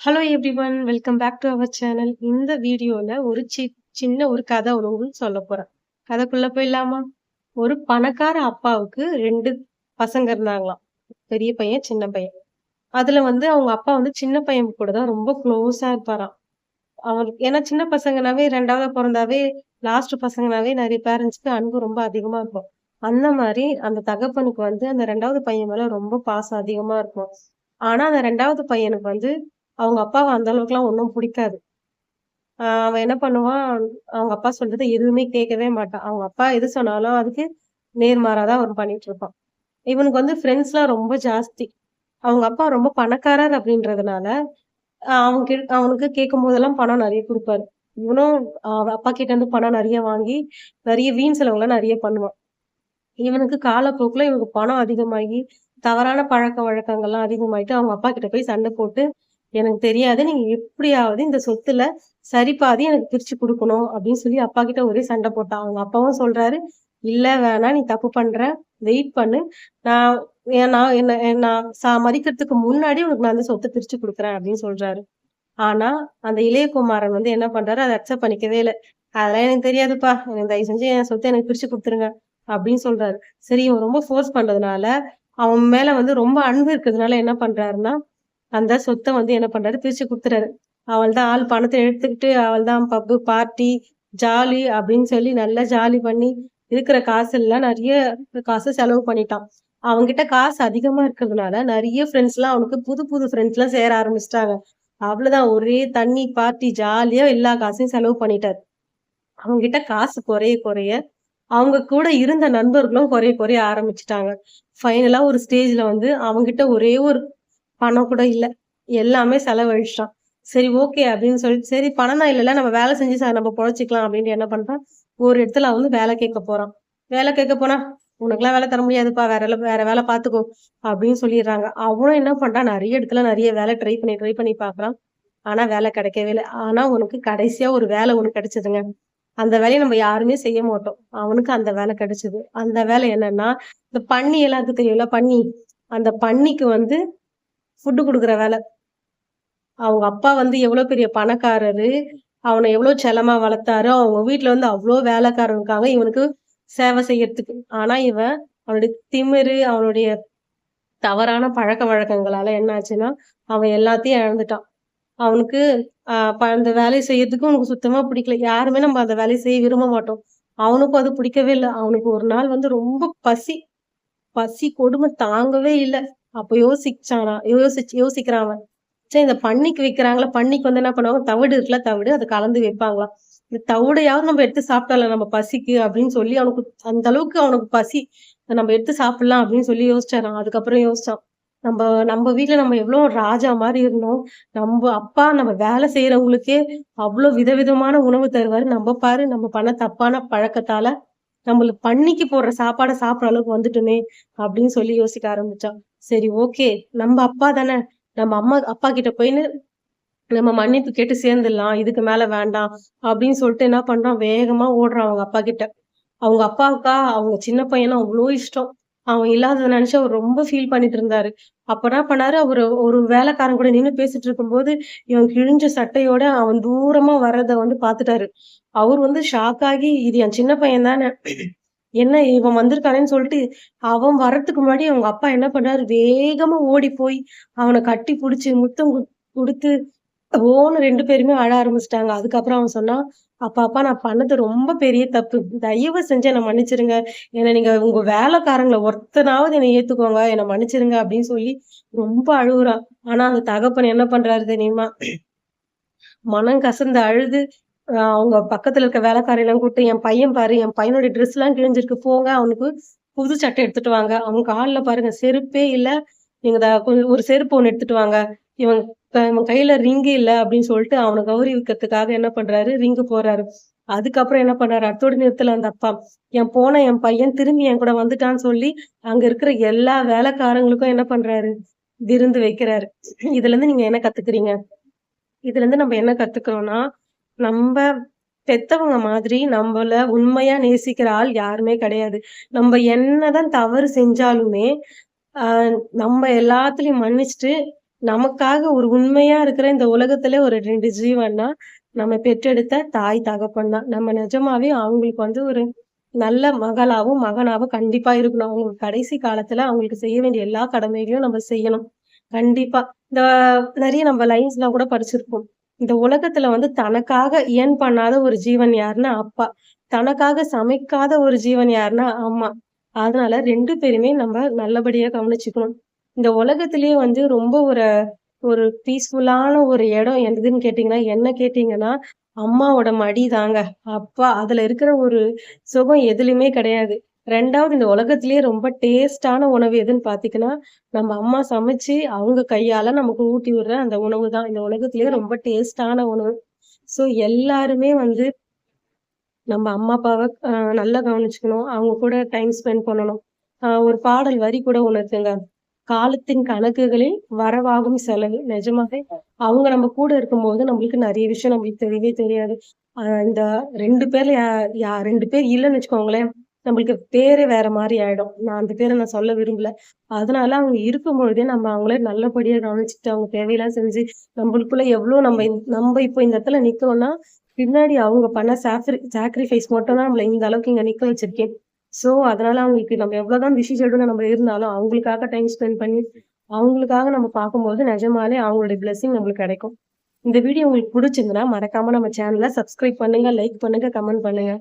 Hello everyone welcome back to our channel இந்த வீடியோல ஒரு சி சின்ன ஒரு கதை உணவு சொல்ல போறேன். கதைக்குள்ள போயிடலாமா? ஒரு பணக்கார அப்பாவுக்கு ரெண்டு பசங்க இருந்தாங்களாம். பெரிய பையன் சின்ன பையன். அதுல வந்து அவங்க அப்பா வந்து சின்ன பையன் கூட தான் ரொம்ப க்ளோஸா இருப்பாராம். அவர் ஏன்னா சின்ன பசங்கனாவே ரெண்டாவது பிறந்தாவே லாஸ்ட் பசங்கனாவே நிறைய பேரண்ட்ஸ்க்கு அன்பு ரொம்ப அதிகமா இருக்கும். அந்த மாதிரி அந்த தகப்பனுக்கு வந்து அந்த ரெண்டாவது பையன் மேல ரொம்ப பாசம் அதிகமா இருக்கும். ஆனா அந்த ரெண்டாவது பையனுக்கு வந்து அவங்க அப்பாவை அந்த அளவுக்குலாம் ஒன்றும் பிடிக்காது. ஆஹ் அவன் என்ன பண்ணுவான்? அவங்க அப்பா சொல்றதை எதுவுமே கேட்கவே மாட்டான். அவங்க அப்பா எது சொன்னாலும் அதுக்கு நேர்மாறாதான் அவன் பண்ணிட்டு இருப்பான். இவனுக்கு வந்து ஃப்ரெண்ட்ஸ்லாம் ரொம்ப ஜாஸ்தி. அவங்க அப்பா ரொம்ப பணக்காரர் அப்படின்றதுனால அவங்க அவன் அவனுக்கு கேட்கும் போதெல்லாம் பணம் நிறைய கொடுப்பாரு. இவனும் அப்பா கிட்ட இருந்து பணம் நிறைய வாங்கி நிறைய வீண் செலவுலாம் நிறைய பண்ணுவான். இவனுக்கு காலப்போக்குல இவனுக்கு பணம் அதிகமாகி தவறான பழக்க வழக்கங்கள்லாம் அதிகமாயிட்டு அவங்க அப்பா கிட்ட போய் சண்டை போட்டு எனக்கு தெரியாது. நீங்க எப்படியாவது இந்த சொத்துல சரி பாதி எனக்கு பிரிச்சு கொடுக்கணும் அப்படின்னு சொல்லி அப்பா கிட்ட ஒரே சண்டை போட்டான். அவங்க அப்பாவும் சொல்றாரு இல்ல வேணா நீ தப்பு பண்ற. வெயிட் பண்ணு. நான் ஏன் நான் என்ன நான் சா மதிக்கிறதுக்கு முன்னாடி உனக்கு நான் அந்த சொத்தை பிரிச்சு கொடுக்குறேன் அப்படின்னு சொல்றாரு. ஆனா அந்த இளையகுமாரன் வந்து என்ன பண்றாரு? அதை அக்செப்ட் பண்ணிக்கவே இல்லை. அதெல்லாம் எனக்கு தெரியாதுப்பா. எனக்கு தயவு செஞ்சு என் சொத்தை எனக்கு பிரிச்சு கொடுத்துருங்க அப்படின்னு சொல்றாரு. சரி இவன் ரொம்ப ஃபோர்ஸ் பண்றதுனால அவன் மேல வந்து ரொம்ப அன்பு இருக்கிறதுனால என்ன பண்றாருன்னா அந்த சொத்தை வந்து என்ன பண்றாரு? பிரிச்சு கொடுத்துறாரு. அவள் தான் ஆள் பணத்தை எடுத்துக்கிட்டு அவள் தான் பப்பு பார்ட்டி ஜாலி அப்படின்னு சொல்லி நல்லா ஜாலி பண்ணி இருக்கிற காசு எல்லாம் நிறைய காசு செலவு பண்ணிட்டான். அவன்கிட்ட காசு அதிகமா இருக்கிறதுனால நிறைய ஃப்ரெண்ட்ஸ் எல்லாம் அவனுக்கு புது புது ஃப்ரெண்ட்ஸ் எல்லாம் சேர ஆரம்பிச்சிட்டாங்க. அவ்வளவுதான். ஒரே தண்ணி பார்ட்டி ஜாலியா எல்லா காசையும் செலவு பண்ணிட்டாரு. அவங்ககிட்ட காசு குறைய குறைய அவங்க கூட இருந்த நண்பர்களும் குறைய குறைய ஆரம்பிச்சிட்டாங்க. ஃபைனலா ஒரு ஸ்டேஜ்ல வந்து அவங்கிட்ட ஒரே ஒரு பணம் கூட இல்லை. எல்லாமே செலவழிச்சிட்டான். சரி ஓகே அப்படின்னு சொல்லிட்டு சரி பணம் தான் இல்லைல்ல நம்ம வேலை செஞ்சு சார் நம்ம பொழைச்சிக்கலாம் அப்படின்ட்டு என்ன பண்ணுறான் ஒரு இடத்துல வந்து வேலை கேட்க போறான். வேலை கேட்க போனா உனக்குலாம் வேலை தர முடியாதுப்பா வேற வேற வேலை பார்த்துக்கோ அப்படின்னு சொல்லிடுறாங்க. அவனும் என்ன பண்றான்? நிறைய இடத்துல நிறைய வேலை ட்ரை பண்ணி ட்ரை பண்ணி பார்க்குறான் ஆனா வேலை கிடைக்கவே இல்லை. ஆனா உனக்கு கடைசியா ஒரு வேலை ஒன்று கிடைச்சதுங்க. அந்த வேலையை நம்ம யாருமே செய்ய மாட்டோம். அவனுக்கு அந்த வேலை கிடைச்சது. அந்த வேலை என்னன்னா இந்த பன்னி எல்லாத்துக்கும் தெரியும்ல பன்னி. அந்த பன்னிக்கு வந்து ஃபுட்டு கொடுக்குற வேலை. அவங்க அப்பா வந்து எவ்வளோ பெரிய பணக்காரரு அவனை எவ்வளோ செலமா வளர்த்தாரு அவங்க வீட்டில் வந்து அவ்வளோ வேலைக்காரன் இருக்காங்க இவனுக்கு சேவை செய்யறதுக்கு. ஆனால் இவன் அவனுடைய திமிரு அவனுடைய தவறான பழக்க வழக்கங்களால என்ன ஆச்சுன்னா அவன் எல்லாத்தையும் இழந்துட்டான். அவனுக்கு அந்த வேலையை செய்யறதுக்கு உனக்கு சுத்தமா பிடிக்கல. யாருமே நம்ம அந்த வேலையை செய்ய விரும்ப மாட்டோம். அவனுக்கும் அது பிடிக்கவே இல்லை. அவனுக்கு ஒரு நாள் வந்து ரொம்ப பசி. பசி கொடுமை தாங்கவே இல்லை. அப்போ யோசிச்சானா? யோசிச்சு யோசிக்கிறான் அவன். சரி இந்த பண்ணிக்கு வைக்கிறாங்களா பண்ணிக்கு வந்து என்ன பண்ணுவாங்க? தவிடு இருக்குல்ல தவிடு அதை கலந்து வைப்பாங்களாம் இந்த தவிடையாவது நம்ம எடுத்து சாப்பிட்டால நம்ம பசிக்கு அப்படின்னு சொல்லி அவனுக்கு அந்த அளவுக்கு அவனுக்கு பசி. நம்ம எடுத்து சாப்பிடலாம் அப்படின்னு சொல்லி யோசிச்சாரான் அதுக்கப்புறம் யோசிச்சான். நம்ம நம்ம வீட்டுல நம்ம எவ்வளவு ராஜா மாதிரி இருந்தோம். நம்ம அப்பா நம்ம வேலை செய்யறவங்களுக்கே அவ்வளவு விதவிதமான உணவு தருவாரு. நம்ம பாரு நம்ம பண்ண தப்பான பழக்கத்தால நம்மளுக்கு பண்ணிக்கு போடுற சாப்பாடை சாப்பிட்ற அளவுக்கு வந்துட்டுமே அப்படின்னு சொல்லி யோசிக்க ஆரம்பிச்சான். சரி ஓகே. நம்ம அப்பா தானே. நம்ம அம்மா அப்பா கிட்ட போயின்னு நம்ம மன்னிப்பு கேட்டு சேர்ந்துடலாம். இதுக்கு மேல வேண்டாம் அப்படின்னு சொல்லிட்டு என்ன பண்றான் வேகமா ஓடுறான் அவங்க அப்பா கிட்ட. அவங்க அப்பாவுக்கா? அவங்க சின்ன பையனும் அவ்வளோ இஷ்டம். அவன் இல்லாதத நினைச்சு அவர் ரொம்ப ஃபீல் பண்ணிட்டு இருந்தாரு. அப்ப என்ன பண்ணாரு? அவரு ஒரு வேலைக்காரன் கூட நின்று பேசிட்டு இருக்கும்போது இவன் கிழிஞ்ச சட்டையோட அவன் தூரமா வர்றத வந்து பாத்துட்டாரு அவர் வந்து ஷாக் ஆகி இது என் சின்ன பையன் தானே. என்ன இவன் வந்திருக்கானேன்னு சொல்லிட்டு அவன் வர்றதுக்கு முன்னாடி அவங்க அப்பா என்ன பண்ணாரு? வேகமா ஓடி போய் அவனை கட்டி புடிச்சு முத்தம் கொடுத்து ஓன்னு ரெண்டு பேருமே அழ ஆரம்பிச்சிட்டாங்க. அதுக்கப்புறம் அவன் சொன்னான் அப்பா அப்பா நான் பண்ணது ரொம்ப பெரிய தப்பு. தயவு செஞ்சு என்னை மன்னிச்சிருங்க. என்னை நீங்க உங்க வேலைக்காரங்களை ஒருத்தனாவது என்னை ஏத்துக்கோங்க. என்னை மன்னிச்சிருங்க அப்படின்னு சொல்லி ரொம்ப அழுகுறான். ஆனா அந்த தகப்பன் என்ன பண்றாரு தெரியுமா? மனம் கசந்து அழுது அவங்க பக்கத்துல இருக்க வேலைக்காரையெல்லாம் கூப்பிட்டு என் பையன் பாரு என் பையனோட ட்ரெஸ் எல்லாம் கிழிஞ்சிருக்கு போங்க அவனுக்கு புது சட்டை எடுத்துட்டு வாங்க. அவங்க காலில் பாருங்க செருப்பே இல்லை. நீங்க ஒரு செருப்பு ஒன்று எடுத்துட்டு வாங்க. இவன் இவன் கையில ரிங்கு இல்லை அப்படின்னு சொல்லிட்டு அவனை கௌரவிக்கிறதுக்காக என்ன பண்றாரு? ரிங்கு போறாரு. அதுக்கப்புறம் என்ன பண்றாரு? அடுத்தோட நிறுத்தல அந்த அப்பா. என் போன என் பையன் திரும்பி என் கூட வந்துட்டான்னு சொல்லி அங்க இருக்கிற எல்லா வேலைக்காரங்களுக்கும் என்ன பண்றாரு? விருந்து வைக்கிறாரு. இதுல இருந்து நீங்க என்ன கத்துக்கிறீங்க? இதுல இருந்து நம்ம என்ன கத்துக்கிறோம்னா நம்ம பெத்தவங்க மாதிரி நம்மள உண்மையா நேசிக்கிற ஆள் யாருமே கிடையாது நம்ம என்னதான் தவறு செஞ்சாலுமே நம்ம எல்லாத்துலயும் மன்னிச்சுட்டு நமக்காக ஒரு உண்மையா இருக்கிற இந்த உலகத்துல ஒரு ரெண்டு ஜீவன்னா, நம்ம பெற்றெடுத்த தாய், தகப்பன் தான். நம்ம நிஜமாவே அவங்களுக்கு வந்து ஒரு நல்ல மகளாவும், மகனாவும் கண்டிப்பா இருக்கணும். அவங்களுக்கு கடைசி காலத்துல அவங்களுக்கு செய்ய வேண்டிய எல்லா கடமைகளையும் நம்ம செய்யணும். கண்டிப்பா. இந்த நிறைய நம்ம லைன்ஸ்லாம் கூட படிச்சிருப்போம். இந்த உலகத்துல வந்து தனக்காக ஏர்ன் பண்ணாத ஒரு ஜீவன் யாருன்னா அப்பா. தனக்காக சமைக்காத ஒரு ஜீவன் யாருன்னா அம்மா. அதனால ரெண்டு பேருமே நம்ம நல்லபடியா கவனிச்சுக்கணும். இந்த உலகத்திலேயே வந்து ரொம்ப ஒரு ஒரு பீஸ்ஃபுல்லான ஒரு இடம் எதுன்னு கேட்டீங்கன்னா, என்ன கேட்டீங்கன்னா, அம்மாவோட மடி தாங்க. அப்பா அதுல இருக்கிற ஒரு சுகம் எதுலையுமே கிடையாது. ரெண்டாவது இந்த உலகத்திலேயே ரொம்ப டேஸ்டான உணவு எதுன்னு பார்த்தீங்கன்னா, நம்ம அம்மா சமைச்சு அவங்க கையால நமக்கு ஊட்டி விடுற அந்த உணவு தான். இந்த உலகத்திலேயே ரொம்ப டேஸ்டான உணவு. ஸோ எல்லாருமே வந்து நம்ம அம்மா, அப்பாவை நல்லா கவனிச்சுக்கணும். அவங்க கூட டைம் ஸ்பெண்ட் பண்ணணும். ஒரு பாடல் வரி கூட உணர்த்துங்க காலத்தின் கணக்குகளில் வரவாகும் செலவு. நிஜமாவே அவங்க நம்ம கூட இருக்கும்போது நம்மளுக்கு நிறைய விஷயம் நம்மளுக்கு தெரியவே தெரியாது. இந்த ரெண்டு பேர்ல யா யா 2 பேர் இல்லைன்னு வச்சுக்கோங்களேன், நம்மளுக்கு பேரே வேற மாதிரி ஆயிடும். நான் அந்த பேரை நான் சொல்ல விரும்பல. அதனால அவங்க இருக்கும்பொழுதே நம்ம அவங்கள நல்லபடியா கவனிச்சுட்டு, அவங்க தேவையெல்லாம் செஞ்சு, நம்மளுக்குள்ள எவ்வளவு நம்ம நம்ம இப்போ இந்த இடத்துல நிக்கோம்னா பின்னாடி அவங்க பண்ண சாக்ரி சாக்ரிஃபைஸ் மட்டும் தான் நம்மள இந்த அளவுக்கு இங்க நிக்க வச்சிருக்கேன் ஸோ, அதனால அவங்களுக்கு நம்ம எவ்வளவுதான் பிஸி ஷெட்யூல்ல நம்ம இருந்தாலும், அவங்களுக்காக டைம் ஸ்பெண்ட் பண்ணி, அவங்களுக்காக நம்ம பார்க்கும்போது நிஜமாலே அவங்களுடைய பிளெஸிங் நம்மளுக்கு கிடைக்கும். இந்த வீடியோ உங்களுக்கு புடிச்சிருந்ததுன்னா, மறக்காம நம்ம சேனல சப்ஸ்கிரைப் பண்ணுங்க, லைக் பண்ணுங்க, கமெண்ட் பண்ணுங்க.